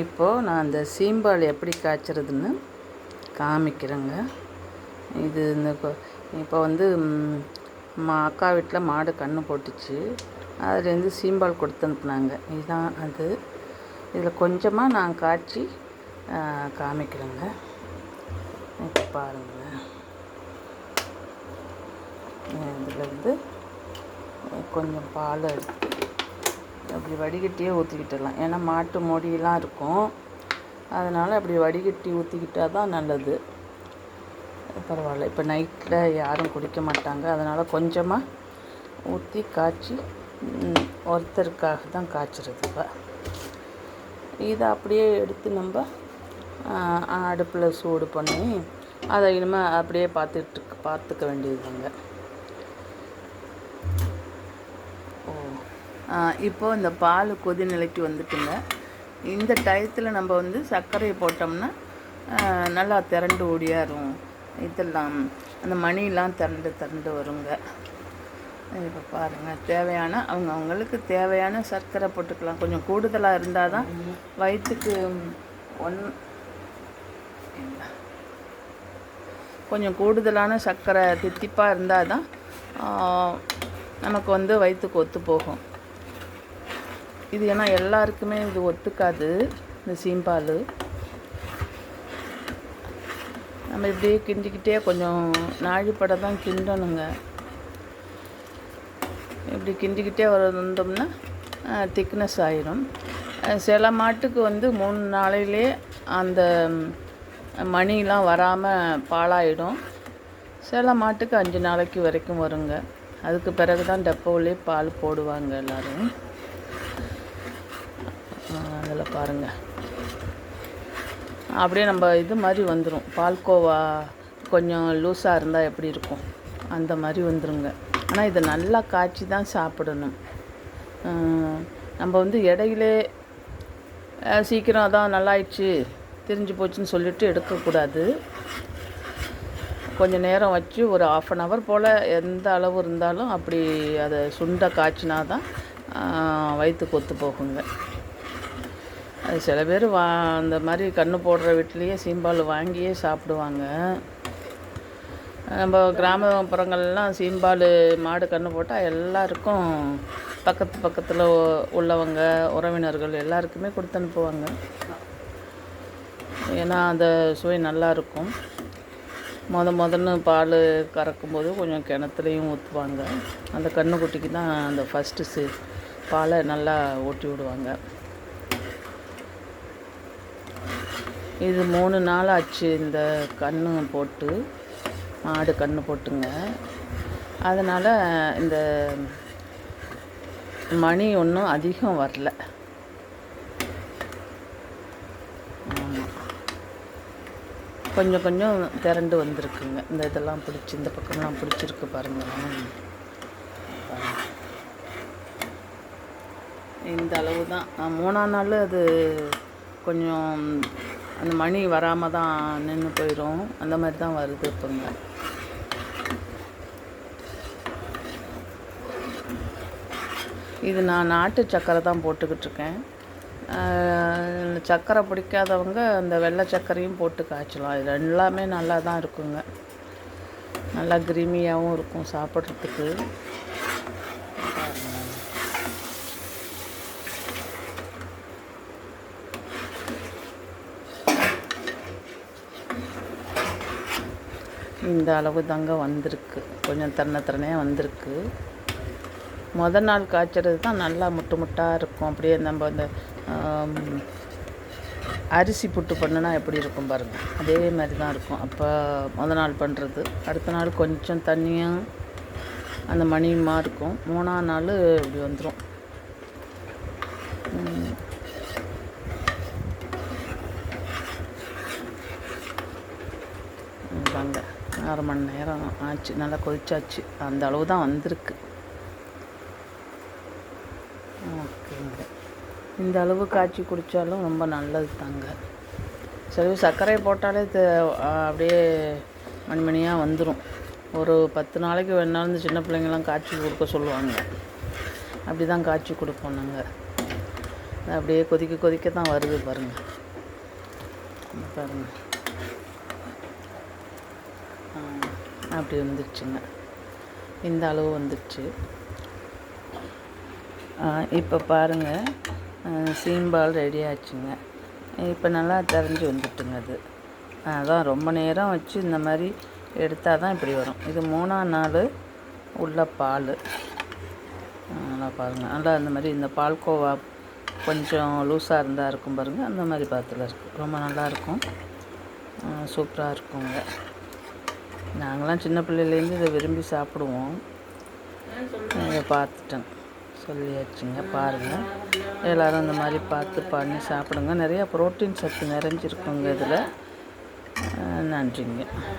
இப்போது நான் அந்த சீம்பால் எப்படி காய்ச்சறதுன்னு காமிக்கிறேங்க. இது இந்த இப்போ வந்து மா அக்கா வீட்டில் மாடு கன்று போட்டுச்சு. அதுலேருந்து சீம்பால் கொடுத்து அனுப்புனாங்க. இதுதான் அது. இதில் கொஞ்சமாக நான் காய்ச்சி காமிக்கிறேங்க. இப்போ பாருங்கள் இதுலேருந்து கொஞ்சம் பால் எடுத்து அப்படி வடிகட்டியே ஊற்றிக்கிட்டுலாம் ஏன்னா மாட்டு மொடியெலாம் இருக்கும். அதனால் அப்படி வடிகட்டி ஊற்றிக்கிட்டால் தான் நல்லது. பரவாயில்ல. இப்போ நைட்டில் யாரும் குடிக்க மாட்டாங்க. அதனால் கொஞ்சமாக ஊற்றி காய்ச்சி ஒருத்தருக்காக தான் காய்ச்சறது இப்போ. இதை அப்படியே எடுத்து நம்ம அடுப்பில் சூடு பண்ணி அதை இனிமேல் அப்படியே பார்த்துட்டு பார்த்துக்க வேண்டியதுதாங்க. இப்போது இந்த பால் கொதி நிலைக்கு வந்துட்டுங்க. இந்த டயத்தில் நம்ம வந்து சர்க்கரையை போட்டோம்னா நல்லா திரண்டு ஓடியாரும். இதெல்லாம் அந்த மணிலாம் திரண்டு திரண்டு வருங்க. இப்போ பாருங்கள் தேவையான அவங்க அவங்களுக்கு தேவையான சர்க்கரை போட்டுக்கலாம். கொஞ்சம் கூடுதலாக இருந்தால் தான் வயிற்றுக்கு ஒன் கொஞ்சம் கூடுதலான சர்க்கரை தித்திப்பாக இருந்தால் தான் நமக்கு வந்து வயிற்றுக்கு ஒத்து போகும். இது ஏன்னா எல்லாருக்குமே இது ஒத்துக்காது இந்த சீம்பால் நம்ம இப்படியே கிண்டிக்கிட்டே கொஞ்சம் நாழிப்பட தான் கிண்டணுங்க. இப்படி கிண்டிக்கிட்டே வந்தோம்னா திக்னஸ் ஆயிரும். சில மாட்டுக்கு வந்து மூணு நாளையிலே அந்த மணிலாம் வராமல் பாழாயிடும். சில மாட்டுக்கு அஞ்சு நாளைக்கு வரைக்கும் வருங்க. அதுக்கு பிறகு தான் டப்போவிலே பால் போடுவாங்க எல்லோரும். பாருங்கள் அப்படியே நம்ம இது மாதிரி வந்துடும் பால்கோவா கொஞ்சம் லூஸாக இருந்தால் எப்படி இருக்கும்? அந்த மாதிரி வந்துருங்க. ஆனால் இதை நல்லா காய்ச்சி தான் சாப்பிடணும். நம்ம வந்து இடையிலே சீக்கிரம் அதான் நல்லாயிடுச்சு தெரிஞ்சு போச்சுன்னு சொல்லிட்டு எடுக்கக்கூடாது. கொஞ்சம் நேரம் வச்சு ஒரு ஆஃப் அன் ஹவர் போல் எந்த அளவு இருந்தாலும் அப்படி அதை சுண்டை காய்ச்சினா தான் வயிற்று வயிற்றுக்கு ஒத்து போகுங்க. அது சில பேர் வா அந்த மாதிரி கன்று போடுற வீட்லேயே சீம்பால் வாங்கியே சாப்பிடுவாங்க. நம்ம கிராமப்புறங்கள்லாம் சீம்பால் மாடு கன்று போட்டால் எல்லாருக்கும் பக்கத்து பக்கத்தில் உள்ளவங்க உறவினர்கள் எல்லாருக்குமே கொடுத்து அனுப்புவாங்க. ஏன்னா அந்த சுவை நல்லாயிருக்கும் முத முதன்னு பால் கறக்கும்போது கொஞ்சம் கிணத்துலையும் ஊற்றுவாங்க அந்த கன்றுக்குட்டிக்கு தான் அந்த ஃபஸ்ட்டு பாலை நல்லா ஊட்டி விடுவாங்க. இது மூணு நாள் ஆச்சு இந்த கன்று போட்டு மாடு கன்று போட்டுங்க. அதனால் இந்த மணி ஒன்றும் அதிகம் வரல. கொஞ்சம் கொஞ்சம் திரண்டு வந்திருக்குங்க. இந்த இதெல்லாம் பிடிச்சி இந்த பக்கம்லாம் பிடிச்சிருக்கு பாருங்களேன் இந்த அளவு தான் மூணாம் நாள் அது கொஞ்சம் அந்த மணி வராமல் தான் நின்று போயிடும் அந்த மாதிரி தான் வருது இப்போங்க. இது நான் நாட்டு சக்கரை தான் போட்டுக்கிட்டு இருக்கேன். சக்கரை பிடிக்காதவங்க அந்த வெள்ளை சக்கரையும் போட்டு காய்ச்சலாம். இது எல்லாமே நல்லா தான் இருக்குங்க. நல்லா கிருமியாகவும் இருக்கும் சாப்பிட்றதுக்கு. இந்த அளவு தாங்க வந்திருக்கு. கொஞ்சம் தன்னை திறனையாக வந்திருக்கு. மொதல் நாள் காய்ச்சறது தான் நல்லா முட்டு முட்டாக இருக்கும். அப்படியே நம்ம அந்த அரிசி புட்டு பண்ணுனா எப்படி இருக்கும் பாருங்கள் அதே மாதிரி தான் இருக்கும். அப்போ மொதல் நாள் பண்ணுறது அடுத்த நாள் கொஞ்சம் தண்ணியும் அந்த மணியுமா இருக்கும். மூணாம் நாள் இப்படி வந்துடும் வாங்க அரை மணி நேரம் ஆச்சு நல்லா கொதிச்சாச்சு. அந்த அளவு தான் வந்திருக்கு. ஓகேங்க இந்த அளவு காய்ச்சி குடித்தாலும் ரொம்ப நல்லது தாங்க. சரி சர்க்கரை போட்டாலே அப்படியே மணி மணியாக வந்துடும் ஒரு பத்து நாளைக்கு வேணாலும் இந்த சின்ன பிள்ளைங்கள்லாம் காய்ச்சி கொடுக்க சொல்லுவாங்க. அப்படி தான் காய்ச்சி கொடுப்போம் நாங்கள் அப்படியே கொதிக்க கொதிக்க தான் வருது பாருங்கள் பாருங்கள் அப்படி வந்துடுச்சுங்க இந்த அளவு வந்துடுச்சு இப்போ பாருங்கள் சீம்பால் ரெடி ஆச்சுங்க. இப்போ நல்லா தெரிஞ்சு வந்துட்டுங்க அது. அதான் ரொம்ப நேரம் வச்சு இந்த மாதிரி எடுத்தால் தான் இப்படி வரும். இது மூணாம் நாள் உள்ள பால். நல்லா பாருங்கள் நல்லா அந்த மாதிரி இந்த பால்கோவா கொஞ்சம் லூஸாக இருந்தால் இருக்கும் பாருங்கள் அந்த மாதிரி பாத்தில் இருக்கும் ரொம்ப நல்லாயிருக்கும் சூப்பராக இருக்குங்க. நாங்களாம் சின்ன பிள்ளையிலேருந்து இதை விரும்பி சாப்பிடுவோம். இதை பார்த்துட்டேன். சொல்லியாச்சுங்க பாருங்கள் எல்லோரும் இந்த மாதிரி பார்த்து பண்ணி சாப்பிடுங்க. நிறையா புரோட்டீன் சத்து நிறைஞ்சிருக்குங்க இதில். நன்றிங்க.